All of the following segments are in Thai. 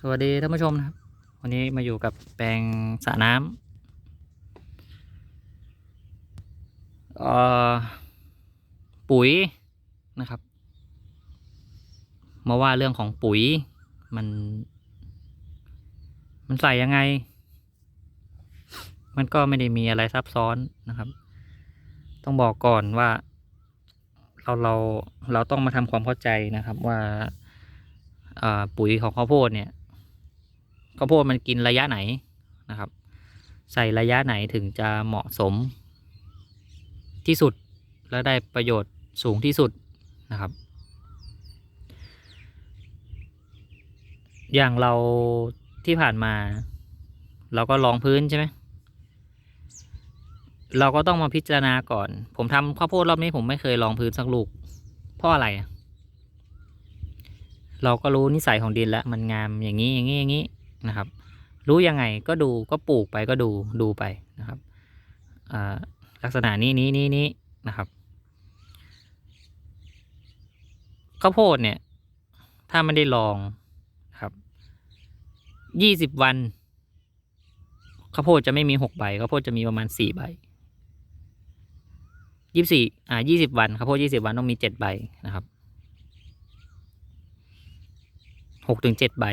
สวัสดีท่านผู้ชมนะครับ วันนี้มาอยู่กับแปลงสระน้ำเอ่อปุ๋ยนะครับ มาว่าเรื่องของปุ๋ยมัน มันใส่ยังไง มันก็ไม่ได้มีอะไรซับซ้อนนะครับ ต้องบอกก่อนว่า เราเราเราต้องมาทำความเข้าใจนะครับว่าอ่าปุ๋ยของข้าวโพดเนี่ย ข้าวโพดมันกินระยะไหนนะครับ ใส่ระยะไหนถึงจะเหมาะสมที่สุดและได้ประโยชน์สูงที่สุดนะครับ อย่างเราที่ผ่านมา เราก็ลองพื้นใช่ไหมเราก็ต้องมาพิจารณาก่อน ผมทำข้าวโพดรอบนี้ผมไม่เคยลองพื้นสักลูก เพราะอะไรอะเราก็รู้นิสัยของดินแล้ว มันงามอย่างนี้อย่างนี้อย่างนี้ นะครับ รู้ยังไงก็ดูก็ปลูกไปก็ดูดูไปนะครับลักษณะนี้นี้นี้นี้นะครับข้าวโพดเนี่ย ถ้าไม่ได้ลองครับยี่สิบวันข้าวโพดจะไม่มีหกใบข้าวโพดจะมีประมาณสี่ใบยี่สี่อ่ายี่สิบวันข้าวโพดยี่สิบวันต้องมีเจ็ดใบนะครับหกถึงเจ็ดใบ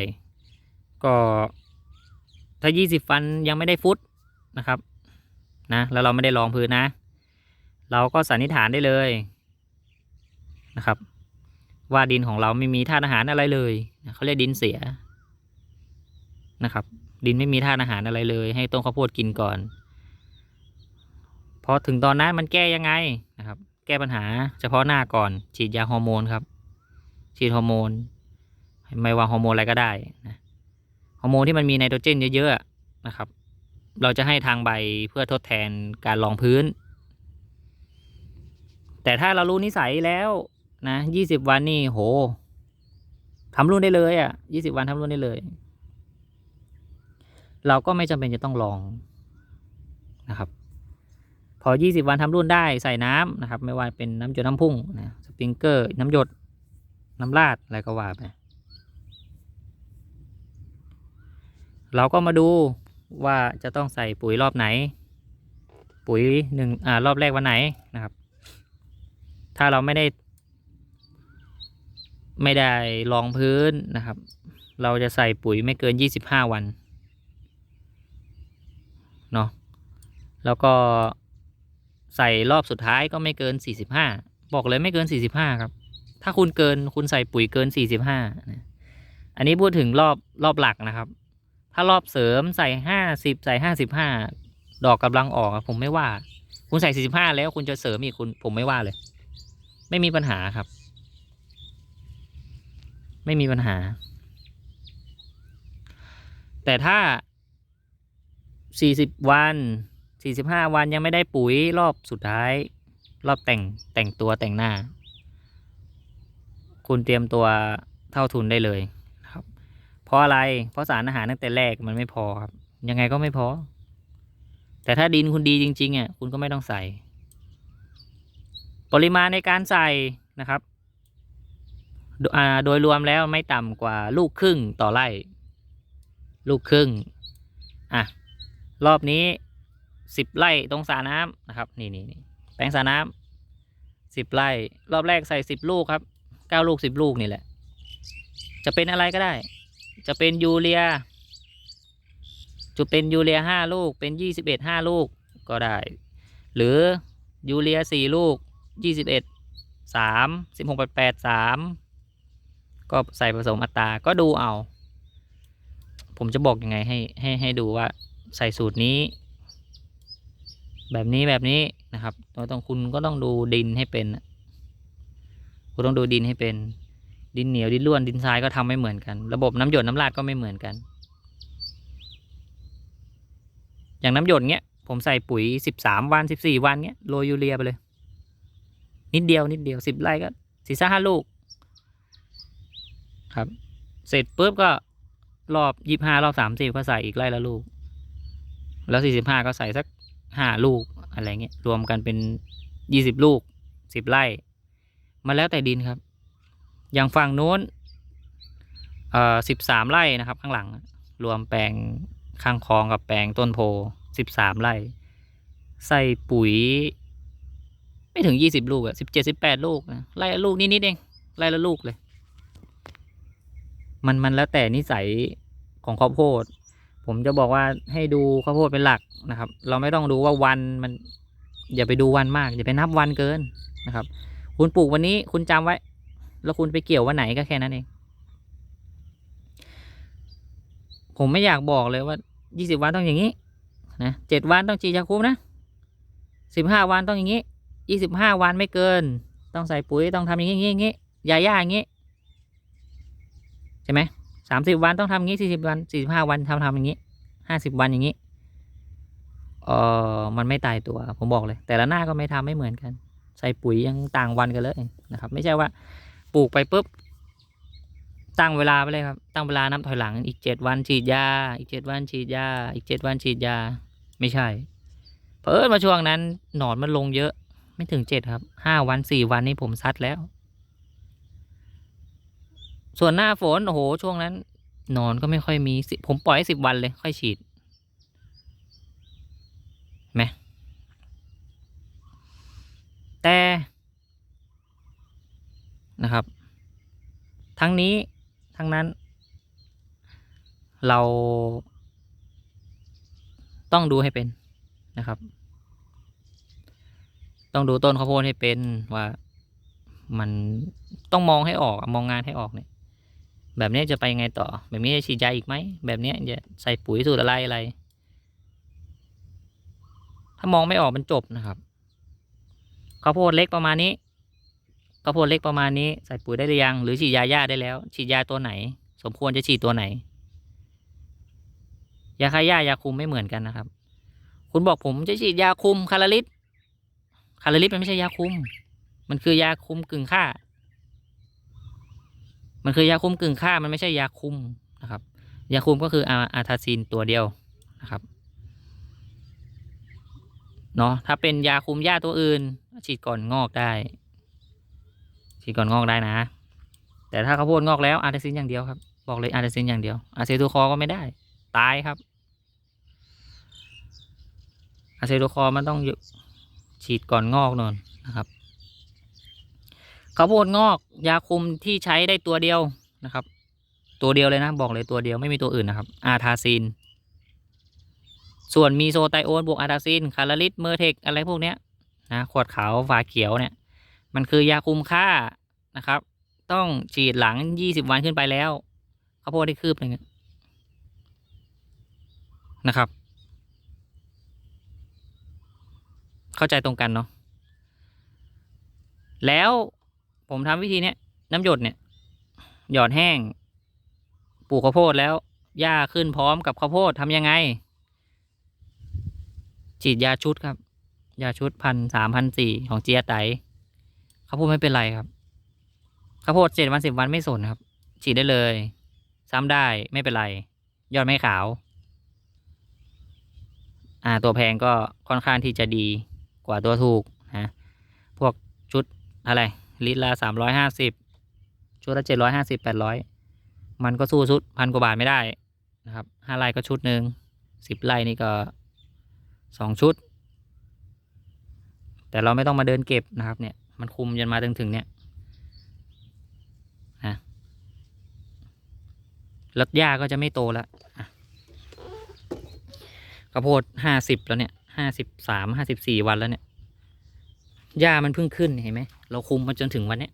ก็ถ้ายี่สิบฟันยังไม่ได้ฟุตนะครับนะแล้วเราไม่ได้ลองพื้นนะ เราก็สันนิษฐานได้เลยนะครับ ว่าดินของเราไม่มีธาตุอาหารอะไรเลยเขาเรียกดินเสียนะครับ ดินไม่มีธาตุอาหารอะไรเลย ให้ต้นข้าวโพดกินก่อนพอถึงตอนนั้นมันแก้ยังไงนะครับ แก้ปัญหาเฉพาะหน้าก่อน ฉีดยาฮอร์โมนครับ ฉีดฮอร์โมนไม่ว่าฮอร์โมนอะไรก็ได้นะ ฮอร์โมนที่มันมีไนโตรเจนเยอะๆนะครับ เราจะให้ทางใบเพื่อทดแทนการรองพื้น แต่ถ้าเรารู้นิสัยแล้วนะยี่สิบวันนี่โหทำรุ่นได้เลยอะยี่สิบวันทำรุ่นได้เลย เราก็ไม่จำเป็นจะต้องลองนะครับ พอยี่สิบวันทำรุ่นได้ใส่น้ำนะครับ ไม่ว่าเป็นน้ำหยดน้ำพุ่งนะสปริงเกอร์ น้ำหยดน้ำราดอะไรก็ว่าไป เราก็มาดูว่าจะต้องใส่ปุ๋ยรอบไหน ปุ๋ยหนึ่งอ่ารอบแรกวันไหนนะครับ ถ้าเราไม่ได้ ไม่ได้รองพื้นนะครับ เราจะใส่ปุ๋ยไม่เกินยี่สิบห้าวันเนาะแล้วก็ใส่รอบสุดท้ายก็ไม่เกินสี่สิบห้าบอกเลยไม่เกินสี่สิบห้าครับ ถ้าคุณเกินคุณใส่ปุ๋ยเกินสี่สิบห้าอันนี้พูดถึงรอบรอบหลักนะครับ ถ้ารอบเสริมใส่ห้าสิบใส่ห้าสิบห้าดอกกำลังออกผมไม่ว่า คุณใส่สี่สิบห้าแล้วคุณจะเสริมอีกคุณผมไม่ว่าเลย ไม่มีปัญหาครับ ไม่มีปัญหา แต่ถ้าสี่สิบวันสี่สิบห้าวันยังไม่ได้ปุ๋ยรอบสุดท้าย รอบแต่งแต่งตัวแต่งหน้า คุณเตรียมตัวเท่าทุนได้เลย ราะอะไร เพราะสารอาหารตั้งแต่แรกมันไม่พอครับ ยังไงก็ไม่พอ แต่ถ้าดินคุณดีจริงๆอะคุณก็ไม่ต้องใส่ ปริมาณในการใส่นะครับโดอ่าโดยรวมแล้วไม่ต่ำกว่าลูกครึ่งต่อไร่ ลูกครึ่ง อะ รอบนี้สิบไร่ตรงสระน้ำนะครับ นี่นี่นี่แปลงสระน้ำสิบไร่ รอบแรกใส่สิบลูกครับเก้าลูกสิบลูกนี่แหละ จะเป็นอะไรก็ได้ จะเป็นยูเรีย จะเป็นยูเรียห้าลูก เป็นยี่สิบเอ็ดห้าลูกก็ได้ หรือยูเรียสี่ลูกยี่สิบเอ็ดสามสิบหกแปดแปดสามก็ใส่ผสมอัตราก็ดูเอา ผมจะบอกยังไงให้ให้ให้ดูว่าใส่สูตรนี้ แบบนี้แบบนี้นะครับเราต้องคุณก็ต้องดูดินให้เป็น คุณต้องดูดินให้เป็น ดินเหนียวดินร่วนดินทรายก็ทำไม่เหมือนกัน ระบบน้ำหยดน้ำราดก็ไม่เหมือนกัน อย่างน้ำหยดเนี้ย ผมใส่ปุ๋ยสิบสามวันสิบสี่วันเนี้ยโรยยูเรียไปเลย นิดเดียวนิดเดียวสิบไร่ก็สี่ห้าลูก ครับ เสร็จปุ๊บก็รอบยี่ห้ารอบสามสิบก็ใส่อีกไร่ละลูก แล้วสี่สิบห้าก็ใส่สักห้าลูกอะไรเงี้ยรวมกันเป็นยี่สิบลูกสิบไร่มาแล้วแต่ดินครับ อย่างฝั่งโน้นเอ่อสิบสามไร่นะครับ ข้างหลัง รวมแปลงข้างคลองกับแปลงต้นโพสิบสามไร่ ใส่ปุ๋ย ไม่ถึงยี่สิบลูกอะสิบเจ็ดสิบแปดลูกนะไร่ละลูกนิดๆเองไร่ละลูกเลย มันมันแล้วแต่นิสัยของข้าวโพด ผมจะบอกว่าให้ดูข้าวโพดเป็นหลักนะครับ เราไม่ต้องดูว่าวันมัน อย่าไปดูวันมาก อย่าไปนับวันเกินนะครับ คุณปลูกวันนี้คุณจำไว้ แล้วคุณไปเกี่ยววันไหนก็แค่นั้นเอง ผมไม่อยากบอกเลยว่ายี่สิบวันต้องอย่างนี้นะเจ็ดวันต้องฉีดยาคุ้มนะสิบห้าวันต้องอย่างนี้ยี่สิบห้าวันไม่เกิน ต้องใส่ปุ๋ยต้องทำอย่างนี้อย่างนี้ยาย่าอย่างนี้ใช่ไหมสามสิบวันต้องทำอย่างนี้สี่สิบวันสี่สิบห้าวันทำทำอย่างนี้ห้าสิบวันอย่างนี้เออมันไม่ตายตัว ผมบอกเลย แต่ละหน้าก็ไม่ทำไม่เหมือนกัน ใส่ปุ๋ยยังต่างวันกันเลยนะครับ ไม่ใช่ว่า ปลูกไปปุ๊บ ตั้งเวลาไปเลยครับ ตั้งเวลานับถอยหลัง อีกเจ็ดวันฉีดยา อีกเจ็ดวันฉีดยา อีกเจ็ดวันฉีดยา ไม่ใช่ เพิ่มาช่วงนั้น หนอนมันลงเยอะ ไม่ถึงเจ็ดครับ ห้าวันสี่วันนี้ผมซัดแล้ว ส่วนหน้าฝน โอ้โห ช่วงนั้นหนอนก็ไม่ค่อยมี ผมปล่อยสิบวันเลย ค่อยฉีดเห็นไหมแต่ นะครับ ทั้งนี้ทั้งนั้น เราต้องดูให้เป็นนะครับ ต้องดูต้นข้าวโพดให้เป็นว่ามันต้องมองให้ออกมองงานให้ออกเนี่ย แบบนี้จะไปยังไงต่อ แบบนี้จะฉีดยาอีกไหม แบบนี้จะใส่ปุ๋ยสูตรอะไรอะไร ถ้ามองไม่ออกมันจบนะครับข้าวโพดเล็กประมาณนี้ ข้าวโพดเล็กประมาณนี้ใส่ปุ๋ยได้หรือยัง หรือฉีดยาหญ้าได้แล้ว ฉีดยาตัวไหน สมควรจะฉีดตัวไหน ยาฆ่าหญ้ายาคุมไม่เหมือนกันนะครับ คุณบอกผมจะฉีดยาคุมคาราลิสคาราลิสมันไม่ใช่ยาคุม มันคือยาคุมกึ่งฆ่า มันคือยาคุมกึ่งฆ่ามันไม่ใช่ยาคุมนะครับ ยาคุมก็คืออาอาทาซินตัวเดียวนะครับเนาะถ้าเป็นยาคุมหญ้าตัวอื่น ฉีดก่อนงอกได้ ฉีดก่อนงอกได้นะ แต่ถ้าข้าวโพดงอกแล้วอาร์เทซินอย่างเดียวครับ บอกเลยอาร์เทซินอย่างเดียว อาเซตูคอก็ไม่ได้ ตายครับ อาเซตูคอมันต้องฉีดก่อนงอกนนนะครับข้าวโพดงอกยาคุมที่ใช้ได้ตัวเดียวนะครับ ตัวเดียวเลยนะ บอกเลยตัวเดียวไม่มีตัวอื่นนะครับ อาทาซิน ส่วนมีโซไตโอนบวกอาทาซิน คาราลิสเมอร์เทคอะไรพวกเนี้ยนะขวดขาวฝาเขียวเนี่ย มันคือยาคุมค่านะครับ ต้องฉีดหลังยี่สิบวันขึ้นไปแล้วข้าวโพดได้คืบหนึ่งอะนะครับ เข้าใจตรงกันเนาะแล้วผมทำวิธีเนี้ยน้ำหยดเนี่ย หยอดแห้ง ปลูกข้าวโพดแล้วหญ้าขึ้นพร้อมกับข้าวโพดทำยังไง ฉีดยาชุดครับ ยาชุดพันสามพันสี่ของเจียไต ข้าวโพดไม่เป็นไรครับข้าวโพดเจ็ดวันสิบวันไม่สนครับ ฉีดได้เลย ซ้ำได้ไม่เป็นไร ยอดไม่ขาว อ่า ตัวแพงก็ค่อนข้างที่จะดีกว่าตัวถูกนะพวกชุดอะไร ลิตรละสามร้อยห้าสิบชุดละเจ็ดร้อยห้าสิบแปดร้อยมันก็สู้ชุดพันกว่าบาทไม่ได้นะครับห้าไร่ก็ชุดหนึ่งสิบไร่นี่ก็สองชุด แต่เราไม่ต้องมาเดินเก็บนะครับเนี่ย มันคุมจนมาถึงถึงเนี่ยนะแล้วหญ้าก็จะไม่โตแล้วอะโพดห้าสิบแล้วเนี่ยห้าสิบสามห้าสิบสี่วันแล้วเนี่ยหญ้ามันเพิ่งขึ้นเห็นไหมเราคุมมาจนถึงวันเนี้ย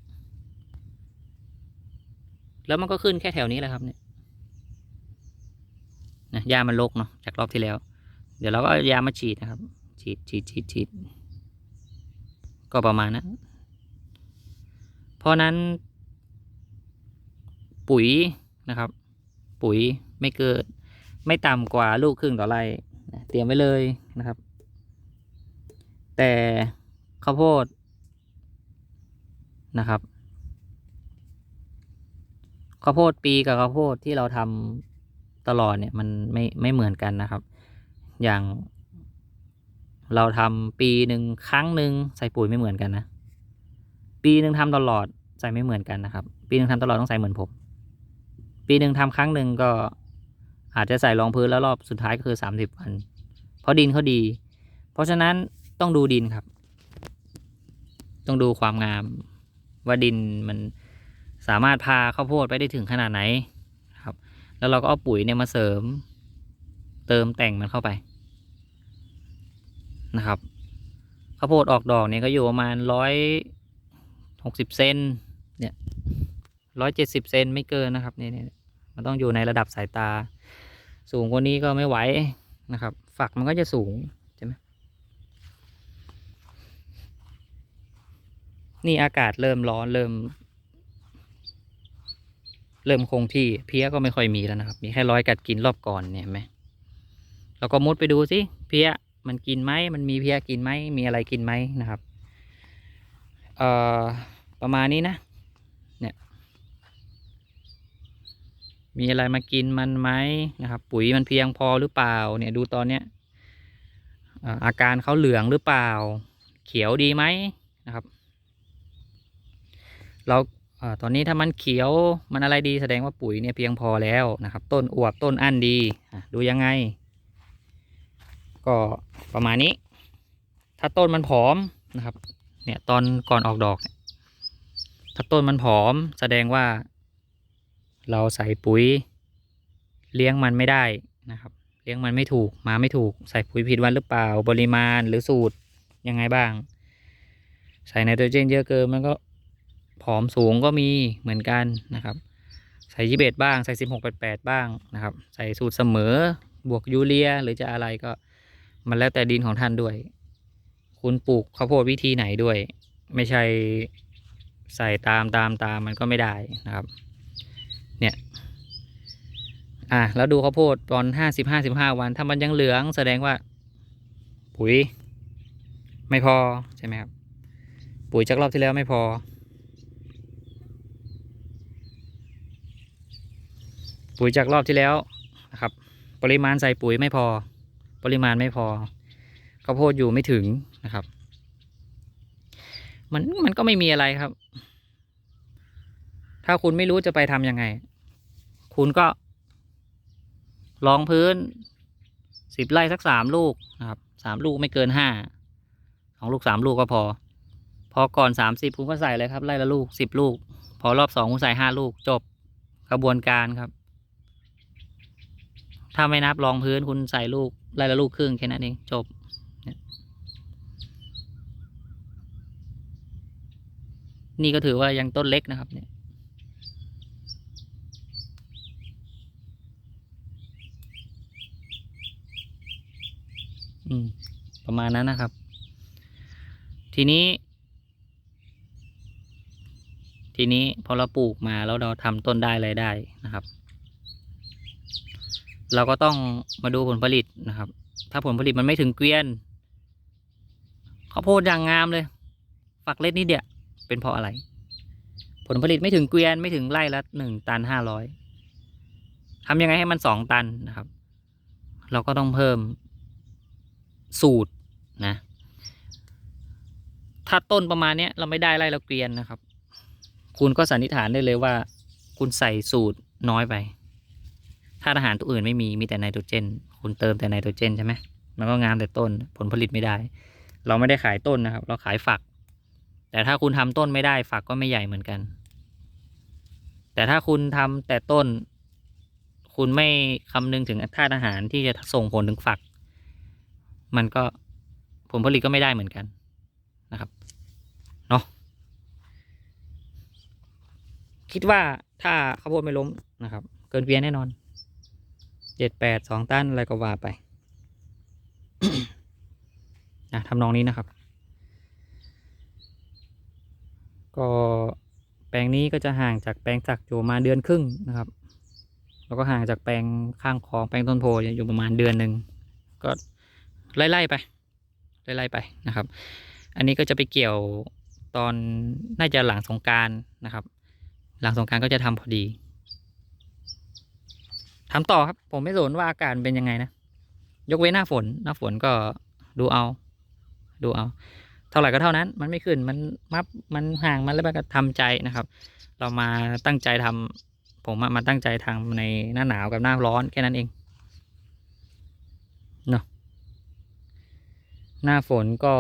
แล้วมันก็ขึ้นแค่แถวนี้แหละครับเนี่ยนะหญ้ามันรกเนาะจากรอบที่แล้ว เดี๋ยวเราก็เอายามาฉีดนะครับ ฉีดฉีดฉีดฉีดก็ประมาณนั้น เพราะนั้น ปุ๋ยนะครับ ปุ๋ยไม่เกิด ไม่ต่ำกว่าลูกครึ่งต่อไร่เตรียมไว้เลยนะครับ แต่ข้าวโพดนะครับข้าวโพดปีกับข้าวโพดที่เราทำตลอดเนี่ยมันไม่ไม่เหมือนกันนะครับ อย่าง เราทำปีหนึ่งครั้งหนึ่งใส่ปุ๋ยไม่เหมือนกันนะ ปีหนึ่งทำตลอดใส่ไม่เหมือนกันนะครับ ปีหนึ่งทำตลอดต้องใส่เหมือนผม ปีหนึ่งทำครั้งหนึ่งก็อาจจะใส่รองพื้นแล้วรอบสุดท้ายก็คือสามสิบวัน เพราะดินเขาดี เพราะฉะนั้นต้องดูดินครับ ต้องดูความงาม ว่าดินมันสามารถพาข้าวโพดไปได้ถึงขนาดไหนครับ แล้วเราก็เอาปุ๋ยเนี่ยมาเสริม เติมแต่งมันเข้าไปนะครับข้าวโพดออกดอกเนี่ยก็อยู่ประมาณร้อย หกสิบเซนเนี่ยร้อยเจ็ดสิบเซนไม่เกินนะครับเนี่ยมันต้องอยู่ในระดับสายตา สูงกว่านี้ก็ไม่ไหวนะครับ ฝักมันก็จะสูงใช่ไหมนี่อากาศเริ่มร้อนเริ่ม เริ่มคงที่เพี้ยก็ไม่ค่อยมีแล้วนะครับ มีแค่ร้อยกัดกินรอบก่อนเนี่ยเห็นไหมเราก็มุดไปดูสิเพี้ยมันกินไหมมันมีเพี้ยกินไหมมีอะไรกินไหมนะครับ เอ่อประมาณนี้นะ เนี่ย มีอะไรมากินมันไหมนะครับ ปุ๋ยมันเพียงพอหรือเปล่า เนี่ยดูตอนเนี้ยอาการเขาเหลืองหรือเปล่า เขียวดีไหมนะครับ เราอตอนนี้ถ้ามันเขียวมันอะไรดีแสดงว่าปุ๋ยเนี่ยเพียงพอแล้วนะครับ ต้นอวบต้นอั้นดีดูยังไง ก็ประมาณนี้ ถ้าต้นมันผอมนะครับ เนี่ยตอนก่อนออกดอกเนี่ยถ้าต้นมันผอมแสดงว่า เราใส่ปุ๋ย เลี้ยงมันไม่ได้นะครับ เลี้ยงมันไม่ถูกมาไม่ถูก ใส่ปุ๋ยผิดวันหรือเปล่าปริมาณหรือสูตรยังไงบ้าง ใส่ไนโตรเจนเยอะเกินมันก็ผอมสูงก็มีเหมือนกันนะครับ ใส่ยี่เบบ้างใส่สิบหกแปดแปดบ้างนะครับ ใส่สูตรเสมอบวกยูเรียหรือจะอะไรก็มันแล้วแต่ดินของท่านด้วย คุณปลูกข้าวโพดวิธีไหนด้วย ไม่ใช่ใส่ตามตามตามมันก็ไม่ได้นะครับ เนี่ย อะแล้วดูข้าวโพดตอนห้าสิบห้าสิบห้าวัน ถ้ามันยังเหลืองแสดงว่า ปุ๋ย ไม่พอใช่ไหมครับ ปุ๋ยจากรอบที่แล้วไม่พอ ปุ๋ยจากรอบที่แล้วนะครับ ปริมาณใส่ปุ๋ยไม่พอ ปริมาณไม่พอ ข้าวโพดอยู่ไม่ถึงนะครับ มันมันก็ไม่มีอะไรครับ ถ้าคุณไม่รู้จะไปทำยังไง คุณก็ลองพื้นสิบไร่สักสามลูกนะครับสามลูกไม่เกินห้าสองลูกสามลูกก็พอ พอก่อนสามสิบคุณก็ใส่เลยครับไร่ละลูกสิบลูก พอรอบสองคุณใส่ห้าลูกจบกระบวนการครับ ถ้าไม่นับรองพื้นคุณใส่ลูกไร่ละลูกครึ่งแค่นั้นเองจบเนี่ย นี่ก็ถือว่ายังต้นเล็กนะครับเนี่ยประมาณนั้นนะครับ ทีนี้ ทีนี้พอเราปลูกมาแล้วเราทำต้นได้อะไรได้นะครับ เราก็ต้องมาดูผลผลิตนะครับ ถ้าผลผลิตมันไม่ถึงเกวียนข้าวโพดอย่างงามเลย ฝักเล็กนิดเดียว เป็นเพราะอะไร ผลผลิตไม่ถึงเกวียนไม่ถึงไร่ละหนึ่งตันห้าร้อยทำยังไงให้มันสองตันนะครับ เราก็ต้องเพิ่มสูตรนะ ถ้าต้นประมาณนี้เราไม่ได้ไร่ละเกวียนนะครับ คุณก็สันนิษฐานได้เลยว่า คุณใส่สูตรน้อยไปถ้าอาหารตัวอื่นไม่มีมีแต่ไนโตรเจน คุณเติมแต่ไนโตรเจนใช่ไหมมันก็งามแต่ต้นผลผลิตไม่ได้ เราไม่ได้ขายต้นนะครับ เราขายฝัก แต่ถ้าคุณทำต้นไม่ได้ฝักก็ไม่ใหญ่เหมือนกัน แต่ถ้าคุณทำแต่ต้น คุณไม่คำนึงถึงธาตุอาหารที่จะส่งผลถึงฝัก มันก็ผลผลิตก็ไม่ได้เหมือนกันนะครับเนาะคิดว่าถ้าข้าวโพดไม่ล้มนะครับ เกินเวียนแน่นอนเจ็ดแปดสองตันอะไรก็ว่าไปนะทำนองนี้นะครับ ก็แปลงนี้ก็จะห่างจากแปลงจักอยู่มาเดือนครึ่งนะครับ แล้วก็ห่างจากแปลงข้างคลองแปลงต้นโพอยู่ประมาณเดือนหนึ่งก็ไล่ๆไปไล่ๆไปนะครับ อันนี้ก็จะไปเกี่ยวตอนน่าจะหลังสงการนะครับ หลังสงการก็จะทำพอดีทำต่อครับ ผมไม่สนว่าอากาศเป็นยังไงนะ ยกเว้นหน้าฝนหน้าฝนก็ดูเอา ดูเอา เท่าไหร่ก็เท่านั้น มันไม่ขึ้นมันมับมันห่างมันแล้วมันก็ทำใจนะครับ เรามาตั้งใจทำผผมมาตั้งใจทำในหน้าหนาวกับหน้าร้อนแค่นั้นเองเนาะหน้าฝนก็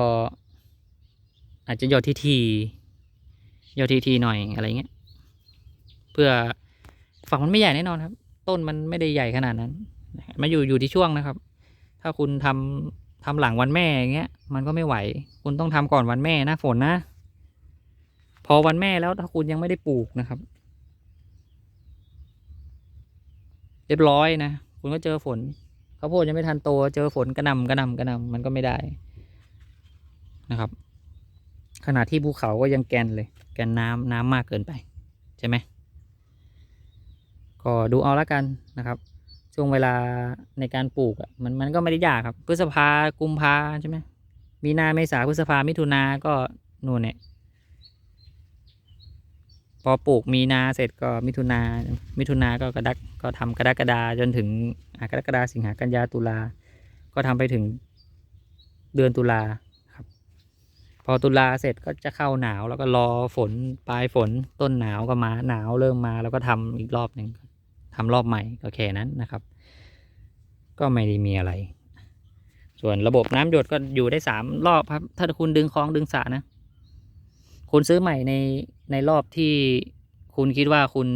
อาจจะยอดทีทียอดทีทีหน่อยอะไรเงี้ยเพื่อฝักมันไม่ใหญ่แน่นอนครับ ต้นมันไม่ได้ใหญ่ขนาดนั้นมาอยู่อยู่ที่ช่วงนะครับ ถ้าคุณทำ ทำหลังวันแม่อย่างเงี้ย มันก็ไม่ไหว คุณต้องทำก่อนวันแม่หน้าฝนนะ พอวันแม่แล้วถ้าคุณยังไม่ได้ปลูกนะครับ เรียบร้อยนะ คุณก็เจอฝนข้าวโพดยังไม่ทันโตเจอฝนกระนำกระนำกระนำมันก็ไม่ได้นะครับ ขณะที่ภูเขาก็ยังแกนเลย แกนน้ำน้ำมากเกินไป ใช่ไหมก็ดูเอาละกันนะครับ ช่วงเวลาในการปลูกอะมันมันก็ไม่ได้ยากครับ พฤษภากุมภาใช่ไหมมีนาเมษาพฤษภามิถุนาก็นู่นเนี่ยพอปลูกมีนาเสร็จก็มิถุนา มิถุนาก็กระดักก็ทำกระดักกระดาจนถึงอะดักกรกฎาสิงหากันยาตุลา ก็ทำไปถึงเดือนตุลาครับ พอตุลาเสร็จก็จะเข้าหนาวแล้วก็รอฝนปลายฝนต้นหนาวก็มาหนาวเริ่มมาแล้วก็ทำอีกรอบหนึ่ง ทำรอบใหม่ก็แค่นั้นนะครับ ก็ไม่ได้มีอะไร ส่วนระบบน้ำหยดก็อยู่ได้สามรอบครับ ถ้าคุณดึงคลองดึงสระนะ คุณซื้อใหม่ในในรอบที่คุณคิดว่าคุณ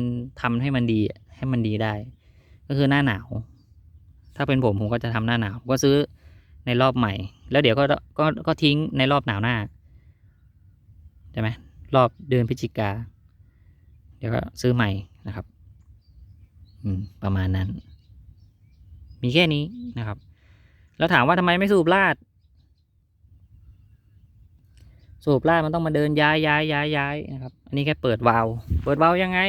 ทำให้มันดีให้มันดีได้ ก็คือหน้าหนาว ถ้าเป็นผมผมก็จะทำหน้าหนาว ก็ซื้อในรอบใหม่ แล้วเดี๋ยวก็ก็ก็ทิ้งในรอบหนาวหน้าใช่ไหมรอบเดือนพฤศจิกาเดี๋ยวก็ซื้อใหม่นะครับ ประมาณนั้น มีแค่นี้นะครับ แล้วถามว่าทำไมไม่สูบลาด สูบลาดมันต้องมาเดินย้ายย้ายย้ายย้ายนะครับ อันนี้แค่เปิดวาล์วเปิดวาล์วยังไง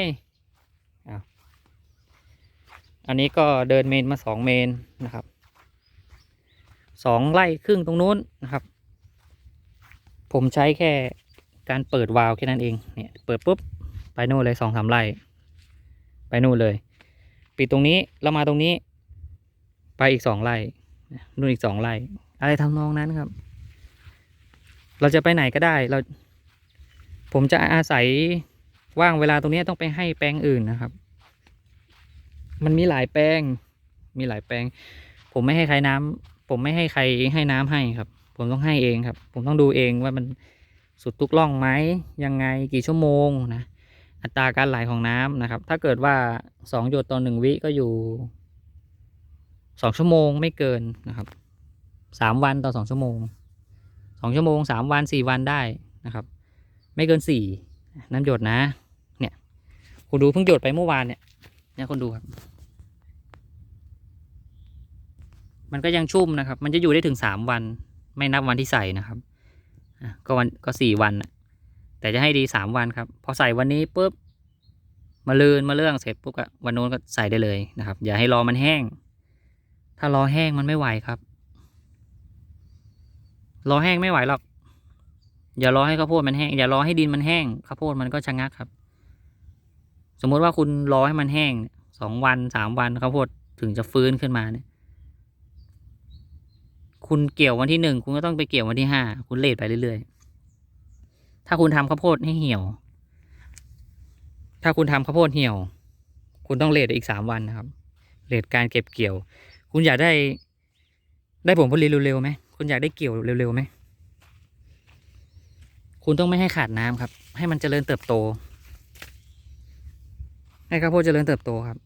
อันนี้ก็เดินเมนมาสองเมนนะครับสองไร่ครึ่งตรงนู้นนะครับ ผมใช้แค่การเปิดวาล์วแค่นั้นเองเนี่ยเปิดปุ๊บไปนู่นเลยสองสามไร่ไปนู่นเลย ปิดตรงนี้แล้วมาตรงนี้ ไปอีกสองไร่นู่นอีกสองไร่อะไรทำนองนั้นครับ เราจะไปไหนก็ได้เรา ผมจะอาศัยว่างเวลาตรงนี้ต้องไปให้แปลงอื่นนะครับ มันมีหลายแปลง มีหลายแปลง ผมไม่ให้ใครน้ำผมไม่ให้ใครให้น้ำให้ครับ ผมต้องให้เองครับ ผมต้องดูเองว่ามันสุดทุกล่องไหมยังไงกี่ชั่วโมงนะ อัตราการไหลของน้ำนะครับ ถ้าเกิดว่าสองหยดต่อหนึ่งวิก็อยู่สองชั่วโมงไม่เกินนะครับสามวันต่อสองชั่วโมงสองชั่วโมงสามวันสี่วันได้นะครับ ไม่เกินสี่น้ำหยดนะ เนี่ย คุณดูเพิ่งหยดไปเมื่อวานเนี่ยเนี่ยคุณดูครับ มันก็ยังชุ่มนะครับ มันจะอยู่ได้ถึงสามวัน ไม่นับวันที่ใส่นะครับก็วันก็สี่วันนะ แต่จะให้ดีสามวันครับ พอใส่วันนี้ปุ๊บมาลืนมาเรื่องเสร็จปุ๊บก็วันโน้นก็ใส่ได้เลยนะครับ อย่าให้รอมันแห้ง ถ้ารอแห้งมันไม่ไหวครับ รอแห้งไม่ไหวหรอกอย่ารอให้ข้าวโพดมันแห้ง อย่ารอให้ดินมันแห้งข้าวโพดมันก็ชะงักครับ สมมุติว่าคุณรอให้มันแห้งสองวันสามวันข้าวโพดถึงจะฟื้นขึ้นมาเนี่ย คุณเกี่ยววันที่หนึ่งคุณก็ต้องไปเกี่ยววันที่ห้าคุณเลทไปเรื่อยๆ ถ้าคุณทำข้าวโพดให้เหี่ยว ถ้าคุณทำข้าวโพดเหี่ยว คุณต้องเลทอีกสามวันนะครับ เลทการเก็บเกี่ยว คุณอยากได้ ได้ผลผลิตเร็วๆไหม คุณอยากได้เกี่ยวเร็วๆไหม คุณต้องไม่ให้ขาดน้ำครับ ให้มันเจริญเติบโต ให้ข้าวโพดเจริญเติบโตครับ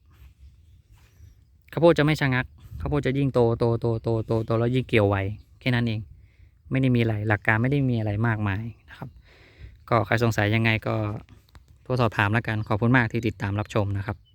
ข้าวโพดจะไม่ชะงัก ข้าวโพดจะยิ่งโตโตโตโตโตโตแล้วยิ่งเกี่ยวไวแค่นั้นเอง ไม่ได้มีอะไร หลักการไม่ได้มีอะไรมากมาย ก็ใครสงสัยยังไงก็โทรสอบถามแล้วกัน ขอบคุณมากที่ติดตามรับชมนะครับ